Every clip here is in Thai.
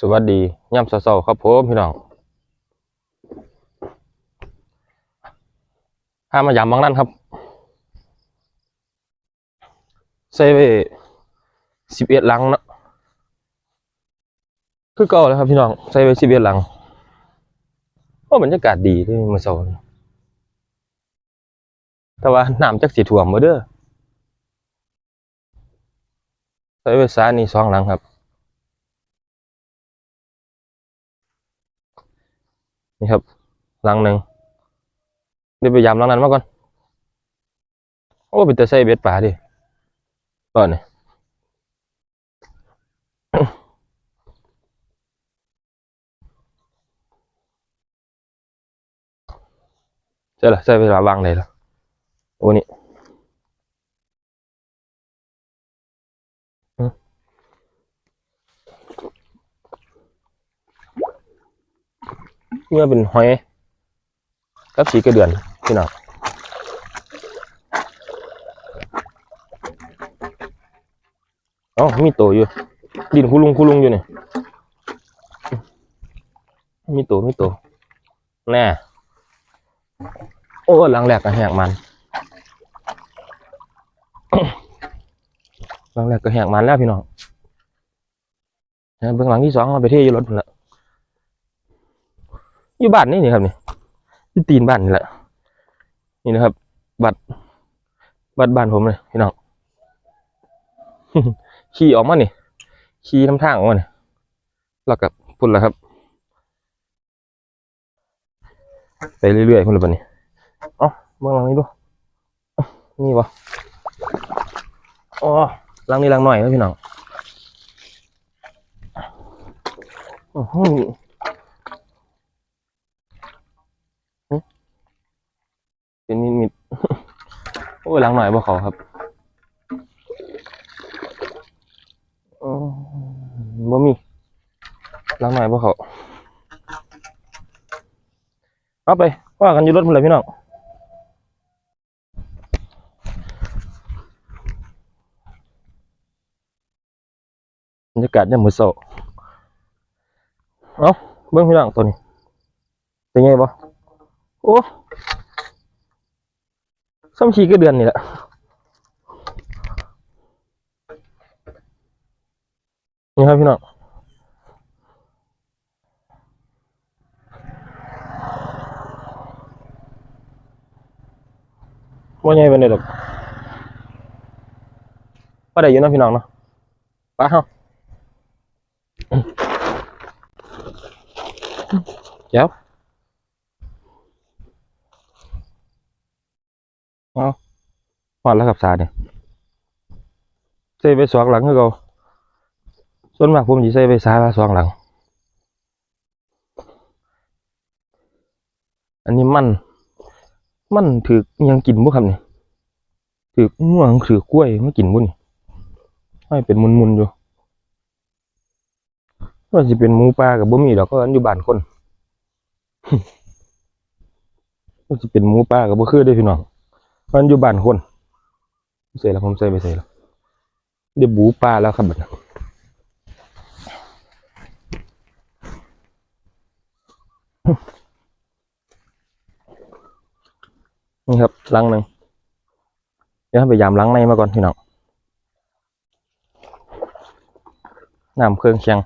สวัสดีย่ำเช้าๆครับผมพี่น้องพามายามบางนั่นครับใส่ไปสิบเอ็ดลังเนาะคือเก่าเลยครับพี่น้องใส่ไปสิบเอ็ดลังโอ้บรรยากาศดีที่มาเช้าแต่ว่าน้ำจักสีถ่วมมาเด้อใส่ไปซานี่สองหลังครับ นี่ครับลังหนึ่งเดี๋ยวไปยามลังนั้นมาก่อนโอ้เป็นแต่ใส่เบ็ดป่าดิก่อนนี่ใช่ละใช่เวลาวางเลยละโอ้นี่ เนี่ยเป็นหอยกับสีกระเดือนพี่น้องอ๋อมีตัวอยู่ ดินคุลุงคุลุงอยู่เนี่ยมีตัวมีตัวแน่โอ้หลังแหลกกระแหกมันหลังแหลกกระแหกมันแล้วพี่น้องนะเบื้องหลังที่สองเราไปเที่ยวอยู่รถพุ่นละ อยู่บ้านนี่นี่ครับนี่ที่ตีนบ้านนี่แหละ นี่นะครับ บัตรบัตรบ้านผมเลยพี่น้องขี่ออกมานี่ขี่น้ำทางออกมานี่แล้วก็พุ่นละครับ ไปเรื่อยๆพุ่นละบัดนี้เบื้องหลังนี้ดูนี่วะอ๋อหลังนี้หลังหน่อยนะพี่น้องโอ้โห เป็นนิดมิดโอ้ยหลังหน่อยบ่เขาครับอ๋อบ่มีหลังหน่อยบ่เขาเอาไปว่ากันอยู่รถมันเลยพี่น้องบรรยากาศยามมื้อเช้าเอาเบิ่งพี่น้องตัวนี้เป็นไงบ่โอ้ ซ้ำขี้ก็เดือนนี่แหละนี่ครับพี่น้องว่าไงเป็นไงดอกว่าได้อยู่เนาะพี่น้องเนาะไปเฮาเจ้า เอาหอดแล้วกับสาเนี่ยใส่ไปสองหลังคือเขาส่วนมากผมจะใส่ไปสาละสองหลัง อันนี้มัน มันถือยังกินบุครับนี่ยถือง่วงถือกล้วยไม่กินบุนี่ให้เป็นมุนๆอยู่ว่าจะเป็นหมูปลากับบ่มีดอกก็อันอยู่บ้านคนว่าจะเป็นหมูปลากับบ่คือได้พี่น้อง อันอยู่บ้านคนใส่แล้วผมใส่ไปใส่แล้วเดี๋ยวบูปลาแล้วครับบัดนี้นี่ครับลังหนึ่งเดี๋ยวไปยามล้างในมาก่อนพี่น้องน้ำเครื่องเคียง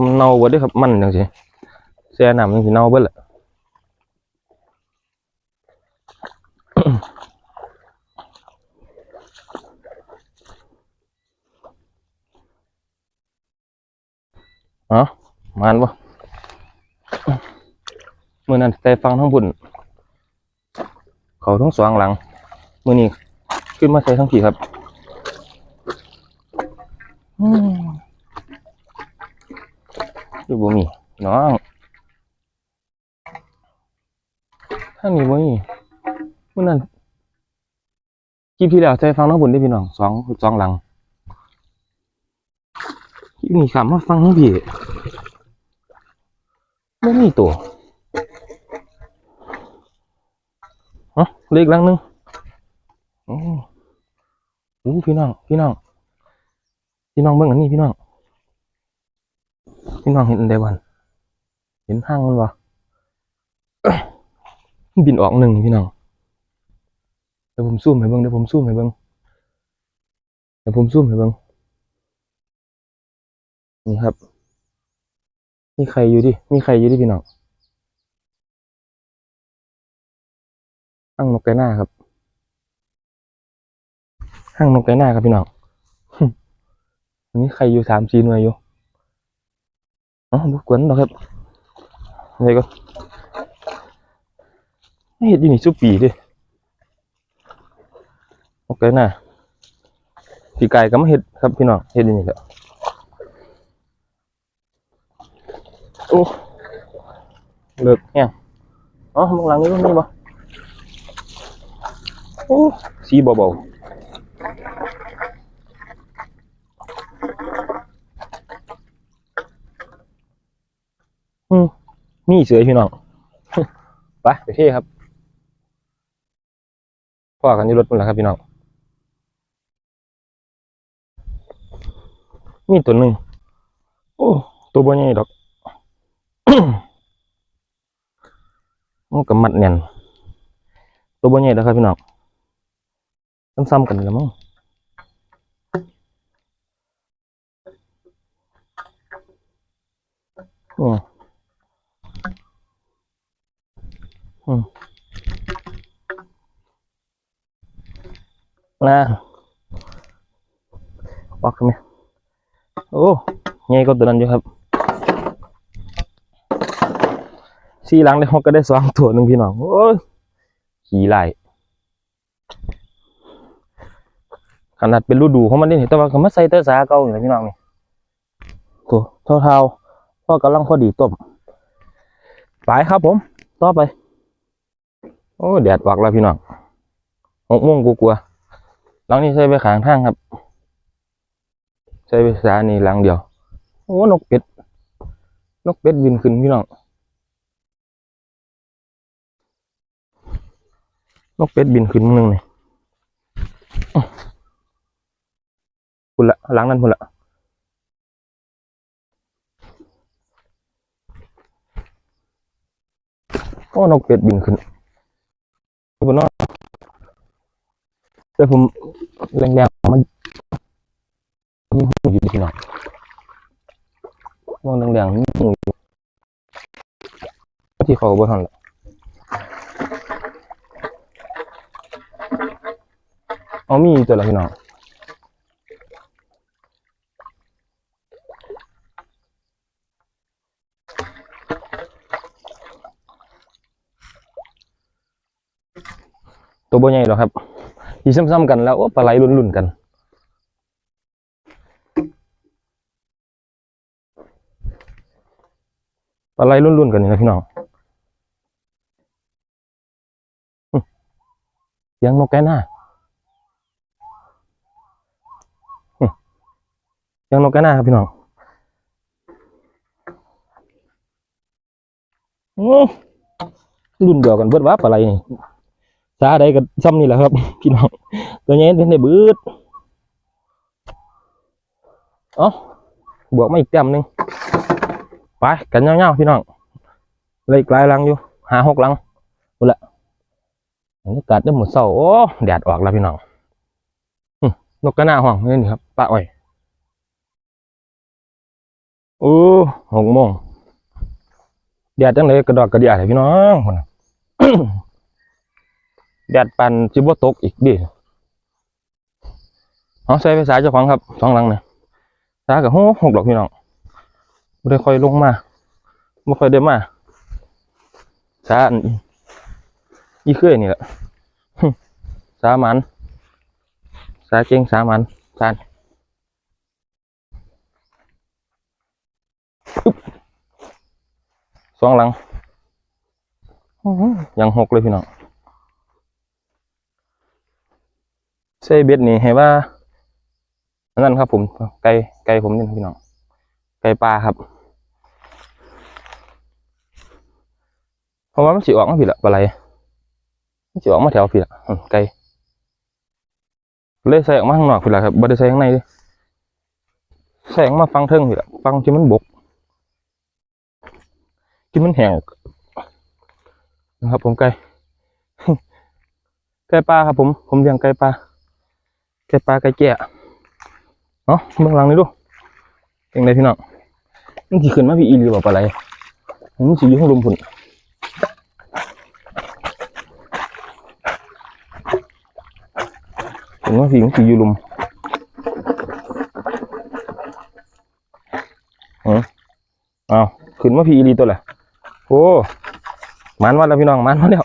มันเน่าเบิดเด้อครับมันจังซี่แช่น้ำจังสิเน่าเบิดแหละ เอามานบ่มื้อนั้นใส่ฟังทั้งบุญเขาทั้งสองหลังมื้อนี้ขึ้นมาใส่ทั้งผีครับอยู่บ่มีน้องท่างนี้บ่มี มื้อนั้นคลิปที่แล้วใส่ฟังน้องบุญได้พี่น้องสองสองหลังคลิปนี้ขับมาฟังทั้งพี่บ่มีตัวฮะเล็กหลังหนึงโอ้โหพี่น้องพี่น้องพี่น้องเบิ่งอันนี้พี่น้องพี่น้องเห็นได้บ้านเห็นห้างมันวะบินออกหนึ่งพี่น้อง ดี๋ยวผมซูมให้เบิ่งเดี๋ยวผมซูมให้เบิ่งเดี๋ยวผมซูมให้เบิ่งนี่ครับ มีใครอยู่ดิ มีใครอยู่ดิพี่น้องห้างนกไก่หน้าครับห้างนกไก่หน้าครับพี่น้องมีใครอยู่สามสี่หน่วยอยู่อ๋อบุกวนหรอกครับนี่ก็ไม่เห็นอยู่นี่สุปีดิ นกไก่หน้าปีไก่ก็ไม่เห็ดครับพี่น้องเห็ดอยู่นี่แหละโอ้เลิกแห้งอ๋อมองหลังนี่ก็มีบ่โอ้สีเบาๆอืมนี่เสือพี่น้องไปไปเที่ครับพ่อกันยู่รถมันแหละครับพี่น้อง มีตัวหนึ่งโอ้ตัวบ่ใหญ่ดอกมันกับมัดแน่นตัวบ่ใหญ่ดอกครับพี่น้องซ้ำๆกันนี่ละมั้งอืมอืมนะออกไหม อ้ใหญ่ก็ตัวนั้นอยู่ครับสี่หลังได้หกก็ได้สองตัวหนึ่งพี่น้องโอ้ยขี่ไล่ขนาดเป็นฤดูของมันนี่แต่ว่าก็มาใส่เตอสาเก่าอยู่นะพี่น้องนี่ตัวเท่าเท่าๆพ่อกำลังพอดีต้มไปครับผม ต่อไป โอ้แดดออกแล้วพี่น้องหกโมงกลัวๆหลังนี้ใส่ไปขางทางครับ ใส่ไปสานี่หลังเดียว โอ้นกเป็ด นกเป็ดบินขึ้นพี่น้อง นกเป็ดบินขึ้นนึงนี่พุ่นละหล้างนั่นพุ่นละโอ้นกเป็ดบินขึ้นนี่นนอกแต่ผมแรงๆมัน มีหูอยู่หน่อยมองแรงๆมีหูอยู่ที่เขาบ่ทันเอามีตัวละพี่น้องตัวบ่ใหญ่หรอกครับที่ซ้ำๆกันแล้วโอ้ปลาไหลรุ่นๆกัน ปลาไหลรุ่นๆกันนี่นะพี่น้องอื้อเสียงนกแกหน้ายังนกแกระนาครับพี่น้องรุ่นเดียวกันเบิดว่าปลาไหลนี่ซาใดก็ซ้ำนี่แหละครับ พี่น้องตัวนี้เป็นได้เบืดเอ้าบวกมาอีกเต็มหนึ่ง ไปกันเงาๆพี่น้องเลยกลายลังอยู่หาหกลังหมดละบรรยากาศได้หมดเศร้าโอ้แดดออกแล้วพี่น้องนกกระนาห้องนี่ครับปลาอ้อยโอ้หกโมงแดดจังเลยกระดอกกระเดียดพี่น้องนะแดดปันจิบวตกอีกดิเอาใส่ไปสายเจ้าของครับสองลังเนี่ยสากับหกหกดอกพี่น้อง ไม่ได้ค่อยลงมาไม่ค่อยได้มาสาอันอีเคยนี่แหละสามันสาเก่งสามันสานสองหลังยังหกเลยพี่น้องใส่เบ็ดนี่ให้ว่านั่นครับผมไก่ไก่ผมนี่พี่น้อง ก่ปลาครับเพราะว่ามันสิออกมาผิดละปลาไหลมันสิออกมาแถวผิดละไก่เลยใส่ออกมาข้างนอกผิดละครับบ่ได้ใส่ข้างในเลยใส่ออกมาฟังเทิงผิดละฟังที่มันบกกินมันแห้งนะครับ ผมไก่ไก่ปลาครับ ผมผมเลี้ยงไก่ปลาไก่ปลาไก่แก่เนาะเบื้องหลังนี่ดูเป็นไงพี่น้อง มันสิขึ้นมาพี่อีหรือเปล่าไหลมันสิอยู่ข้างลมพุ่นผมว่าพี่มันสิอยู่ลมอืมอ้าวขึ้นมาพี่อีหลีตัวแหละโอ้มันมาแล้วพี่น้องมันมาแล้ว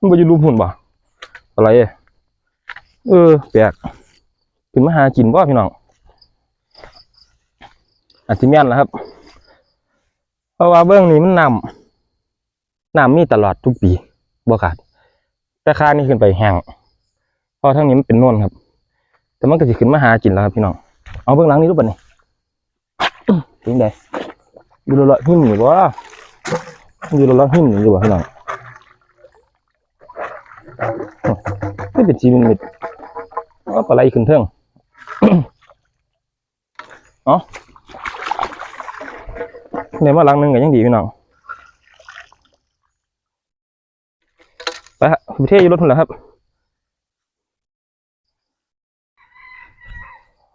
มันไปอยู่ลมพุ่นบ่อะไรเอ้ยเออแปลกขึ้นมาหากินบ่พี่น้อง อาจจะแม่นแล้วครับ เพราะว่าเบื้องนี้มันนำน้ำมีตลอดทุกปีบ่ขาดแต่ค่านี่ขึ้นไปแห้งเพราะทั้งนี้มันเป็นน่นครับ แต่มันก็จะขึ้นมาหากินแล้วครับพี่น้อง เอาเบื้องหลังนี้รูปแบันนี่ถึงไดดูละละหิ้มอยู่บ่ดูละละหิ้มอยู่บ่พี่น้องไม่เป็นชีวิตมิดเอาปลาไหลขึ้นเทิงเอ๋อ เนี่ยมาหลังหนึงก็ยังดีพี่น้องไปฮะไปเที่ยอยู่รถพุ่นแหละครับ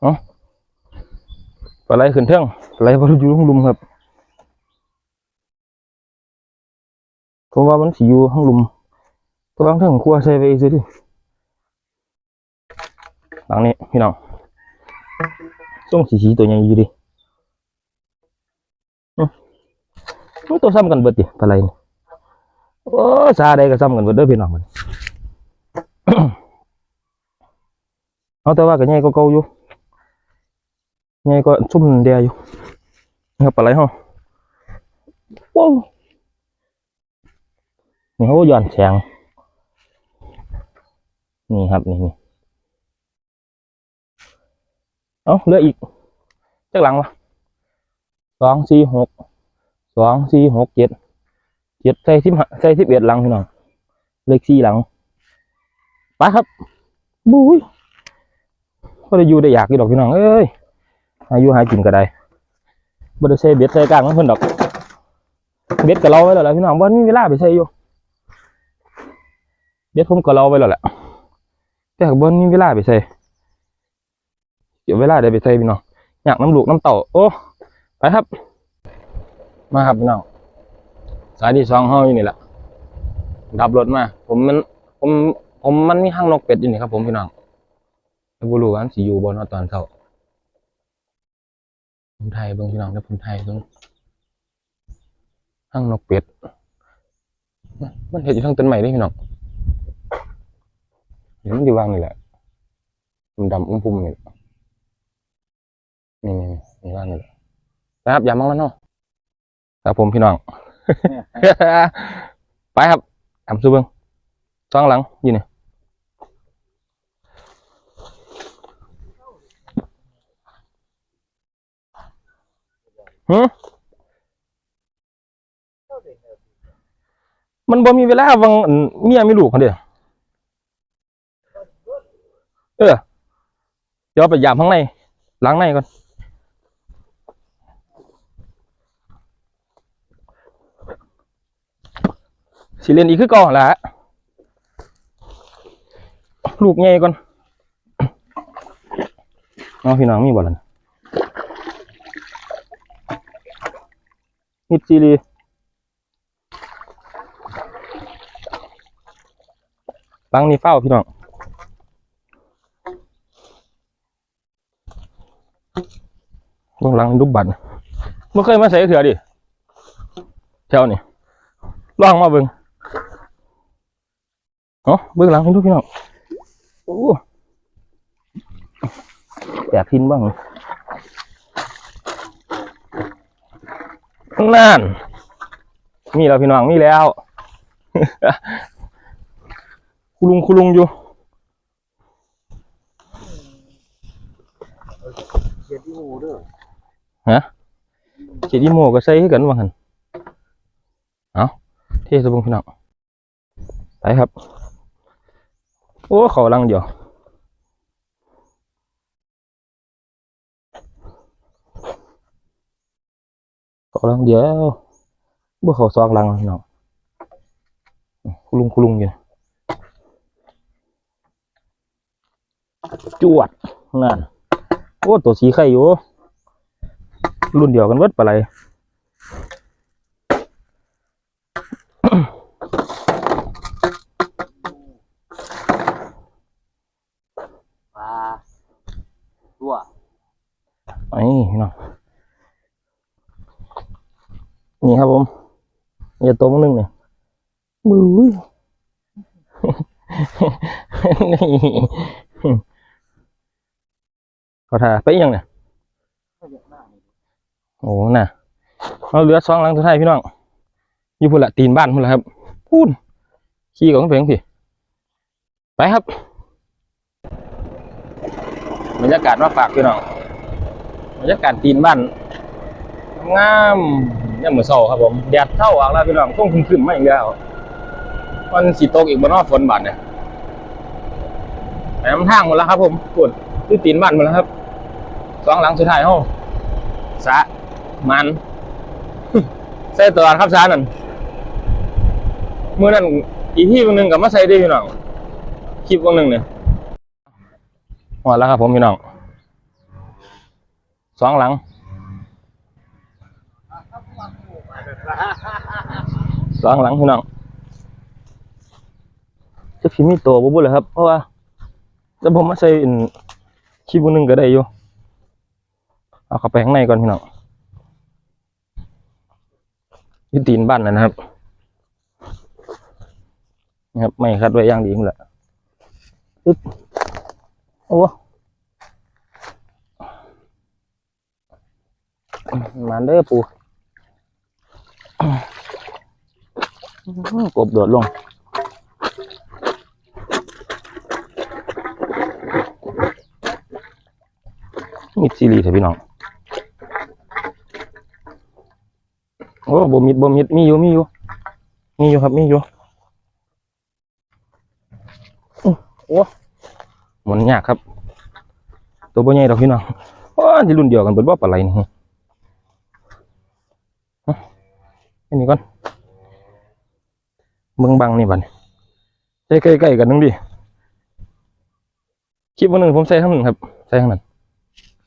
เอ๋อปลาไหลขึ้นเท่งปลาไหลบรอยู่ข้างลุมครับผมว่ามันสิอยู่ข้างลุมตัวบางเท่งครัวใส่ไปซื้อดิหลังนี้พี่น้องต้องสีสีตัวใหญ่อยู่ดิ มัน ตัวซ้ำกันเบิดดิปลาไหลนี่โอ้ซาใดก็ซ้ำกันเบิดเด้อพี่น้องมันเอาแต่ว่าก็ใหญ่ก็เก่าอยู่ใหญ่ก็ซุ่มเดียอยู่นะครับปลาไหลเฮาว้าวนี่เขาย้อนแสงนี่ครับนี่นี่เอาเหลืออีกจักหลังวะสองสี่หก สองสี่หกเจ็ดเจ็ดใส่สิบห้าใส่สิบเอ็ดหลังพี่น้องเลขสี่หลังไปครับบุ้ยก็ได้อยู่ได้อยากอยู่ดอกพี่น้องเอ้ยอายุหากินก็ได้บ่ได้ใส่เบ็ดใส่กลางมันเพิ่นดอกเบ็ดก็เราไว้แล้วแหละพี่น้องบ่มีเวลาไปใส่อยู่เบ็ดผมก็เราไว้แล้วแหละแต่บ่มีเวลาไปใส่เดี๋ยวเวลาได้ไปใส่พี่น้องอยากน้ำลูกน้ำเต่าโอ้ไปครับ มาครับพี่น้องสายที่สองห้องอยู่นี่แหละดับรถมา ผมมัน ผม ผมมันมีห้างนกเป็ดอยู่นี่ครับ ผมพี่น้องแล้บุรุษอันสีอยู่บนตอนเช้าผมไทยเบิ่งพี่น้องแล้วผมไทยเบิ่งห้างนกเป็ด มันเห็นอยู่ทั้งต้นใหม่ด้วยพี่น้องเห็นมันอยู่วางนี่แหละมันดำอุ้มพุ่มนี่นี่นี่นี่นี่ว่างนี่แหละนะครับอย่ามองแล้วเนาะ ครับผมพี่น้อง ไปครับทำซูเบิงสองหลังอยี่นี่หืมมันบ่มีเวลาวังเมียไมีลูกเขาเดียวเออเดี๋ยวไปยามข้างในหลังในก่อน สิเรียนอีกคือเก่อนแหละลูกใหญ่ก่อนเอาพี่น้องมีบ่ล่ะนะมิดซีรีลังนี้เฝ้าพี่น้องเบื้งลังรูปบัตรไม่เคยมาใส่เถื่อดิแถวนี้ลองมาเบิ่ง อ๋อเบื้องหลังให้ดูพี่น้องโอ้แอบพินบ้างนั่นมีแล้วพี่น้องมีแล้ว คุลุงคุลุงอยู่เขียนที่หูเด้อฮะเจดีโมก็ใส่ให้กันว่าหันเอาเทสบงพี่น้องไปครับ โอ้เขาลังเดียวเขาลังเดียวบ่เขาซอกหลังพี่น้องคุลุงคุลุงอยู่จวดนั่นโอ้ตัวสีไข่อยู่รุ่นเดียวกันเวิดปะไร ปลาตัว ไอ้พี่น้องนี่ครับผมอย่าตัวมึงนึงเนี่ยมือนี่เขาถ่าไปอีกยังเนี่ยโอ้น่ะเราเหลือสองหลังสุดท้ายพี่น้องอยู่พุ่นละตีนบ้านพุ่นละครับพูนขี่ของเพลงพี่ไปครับบรรยากาศมาฝากพี่น้อง บรรยากาศตีนบ้านงามยามมือเช้าครับผมแดดเท่าออกแล้วพี่น้องต้องขึ้นๆมาอีกแล้วมันสิตกอีกบ่เนอฝนบาดเนี่ยไปนำทางหมดแล้วครับ ผมปุ่นคือตีนบ้านหมดแล้วครับสองหลังสุดท้ายเฮาสะมันใส่ตลอดครับสานั่นเมื้อนั้นอีพี่นึงก็มาใส่ได้พี่น้องคลิปวงหนึ่งเนี่ยหมดแล้วครับผมพี่น้อง สองหลัง สองหลังพี่น้องจะพิมีตัวบ่บุเลยครับ เพราะว่าจะผมมาใส่อันคลิปนึงก็ได้อยู่เอาเข้าไปข้างในก่อนพี่น้องยี่ตีนบ้านนะครับนี่ครับ ไม่คัดไว้อย่างดีมั้งแหละปึ๊บโอ้ มาเด้อปูกบโดดลงมิดซีรีส์เถอะพี่น้อง โอ้บ่มิดบ่มิดมีอยู่มีอยู่มีอยู่ครับมีอยู่อื้อโอ้หมุนยากครับ ตัวบ่ใหญ่ดอกพี่น้องโอ้ที่รุ่นเดียวกันเปิดบ่ปลาไหลนี่ฮะ อันนี้ก่อนเมืองบังนี่บัดใส่ใกล้ๆกันนึงดิคลิปวันหนึ่งผมใส่ทั้งหนึ่งครับใส่ทั้งนั้น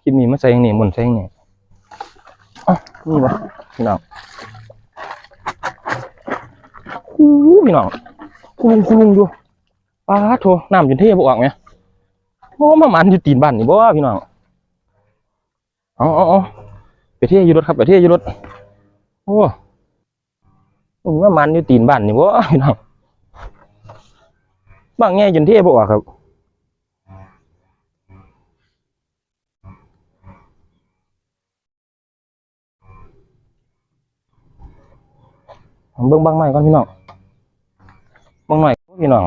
คลิปนี้มาใส่ทั้งนี้หมุนใส่ทั้งนี้อ๋อนี่วะพี่น้องอู้พี่น้องคุณลุงคุณลุงอยู่ปลาโถน้ำจนเทียบออกไหมโอ้มามันอยู่ตีนบ้านนี่บ่พี่น้องอาเอาเอไปเที่ยวยู่รถครับไปเที่ยวยู่รถโอ้ ผมว่ามันอยู่ตีนบ้านนี่บ่พี่น้องบางแง่จนเทบ่ออกครับเบิ่งบางหน่อยก่อนพี่น้องบางหน่อยพี่น้อง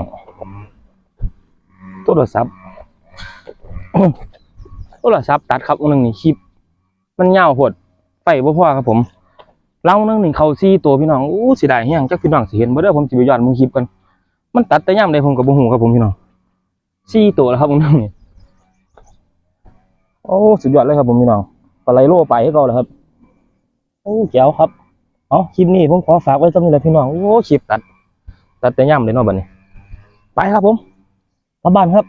โทรศัพท์โทรศัพท์ตัดครับอันหนึงนี่คลิป มันยาวโพดไปบ่พอครับผม เล่าเรื่งหนึ่งเขาซี่ตัวพี่น้องอู้เสิได้เฮียงจักพี่น้องสิเห็นบ่เด้อผมสิไปย้อนมึงคลิปกันมันตัดแต่ย่ำใดผมก็บ่ฮู้ครับผมพี่น้องซี่ตัวแล้วครับผมนั่งนี่โอ้สุดยอดเลยครับผมพี่น้องปลาไหลโลไปให้เขาแล้วครับโอ้แจ๋วครับเอาคลิปนี้ผมขอฝากไว้สำหรับพี่น้องโอ้คลิปตัด ตัดแต่ย่ำเลยเนาะบัดนี้ ไปครับผมกลับบ้านครับ